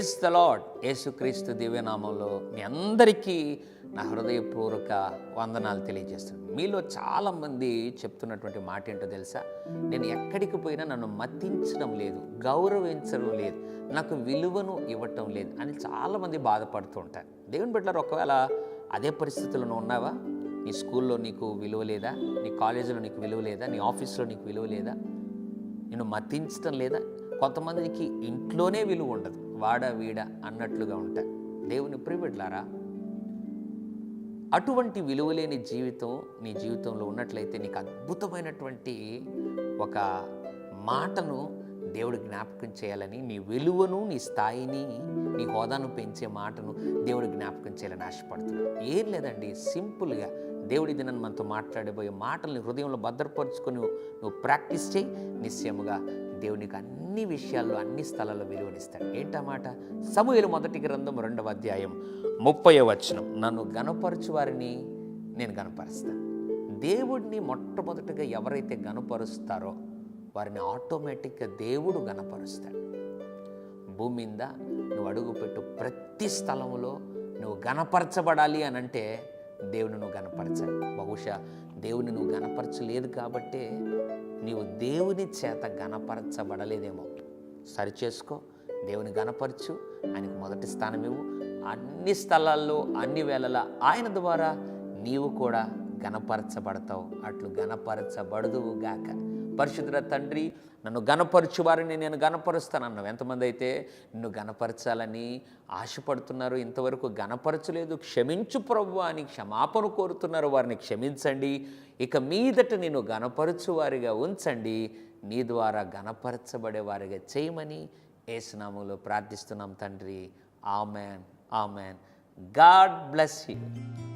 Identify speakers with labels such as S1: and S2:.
S1: Praise the lord యేసుక్రీస్తు దివ్యనామంలో మీ అందరికీ నా హృదయపూర్వక వందనాలు తెలియజేస్తున్నాను. మీలో చాలామంది చెప్తున్నటువంటి మాట ఏంటో తెలుసా? నేను ఎక్కడికి పోయినా నన్ను మతించడం లేదు గౌరవించడం లేదు నాకు విలువను ఇవ్వటం లేదు అని చాలామంది బాధపడుతూ ఉంటారు. దేవుని బిడ్డలారు ఒకవేళ అదే పరిస్థితుల్లో ఉన్నావా? నీ స్కూల్లో నీకు విలువ లేదా? నీ కాలేజీలో నీకు విలువ లేదా? నీ ఆఫీస్లో నీకు విలువ లేదా? నిన్ను మతించడం లేదా? కొంతమందికి ఇంట్లోనే విలువ ఉండదు. వాడ వీడ అన్నట్లుగా ఉంటాయి. దేవుని ప్రిబిడ్లారా అటువంటి విలువలేని జీవితం నీ జీవితంలో ఉన్నట్లయితే నీకు అద్భుతమైనటువంటి ఒక మాటను దేవుడు జ్ఞాపకం చేయాలని నీ విలువను నీ స్థాయిని నీ హోదాను పెంచే మాటను దేవుడు జ్ఞాపకం చేయాలని ఆశపడుతున్నాడు ఏం లేదండి సింపుల్గా దేవుడి దినం మనతో మాట్లాడబోయే మాటల్ని హృదయంలో భద్రపరుచుకొని నువ్వు నువ్వు ప్రాక్టీస్ చేయి. నిశ్చయముగా దేవునికి అన్ని విషయాల్లో అన్ని స్థలాల్లో విలువనిస్తాడు. ఏంటా మాట సమూహలు మొదటి గ్రంథం రెండవ అధ్యాయం ముప్పై వచనం. నన్ను గనపరచు వారిని నేను గనపరుస్తాను. దేవుడిని మొట్టమొదటిగా ఎవరైతే గనపరుస్తారో వారిని ఆటోమేటిక్గా దేవుడు గనపరుస్తాడు. భూమి మీద నువ్వు అడుగుపెట్టు ప్రతి స్థలంలో నువ్వు గనపరచబడాలి అని అంటే దేవుడు నువ్వు గనపరచాలి. బహుశా దేవుని నువ్వు గనపరచలేదు కాబట్టే నీవు దేవుని చేత గనపరచబడలేదేమో. సరిచేసుకో దేవుని గనపరచు ఆయనకు మొదటి స్థానం ఇవ్వు. అన్ని స్థలాల్లో అన్ని వేళలా ఆయన ద్వారా నీవు కూడా గనపరచబడతావు. అట్లు గనపరచబడదువు గాక. పరిశుద్ధ తండ్రి నన్ను గనపరచు వారిని నేను గనపరుస్తాను అన్నావు. ఎంతమంది అయితే నిన్ను గనపరచాలని ఆశపడుతున్నారు ఇంతవరకు గనపరచలేదు క్షమించు ప్రభు అని క్షమాపణ కోరుతున్నారు. వారిని క్షమించండి. ఇక మీదట నేను గనపరచు వారిగా ఉంచండి. నీ ద్వారా గనపరచబడే వారిగా చేయమని ఏసునాములో ప్రార్థిస్తున్నాం తండ్రి. Amen. Amen. God bless you.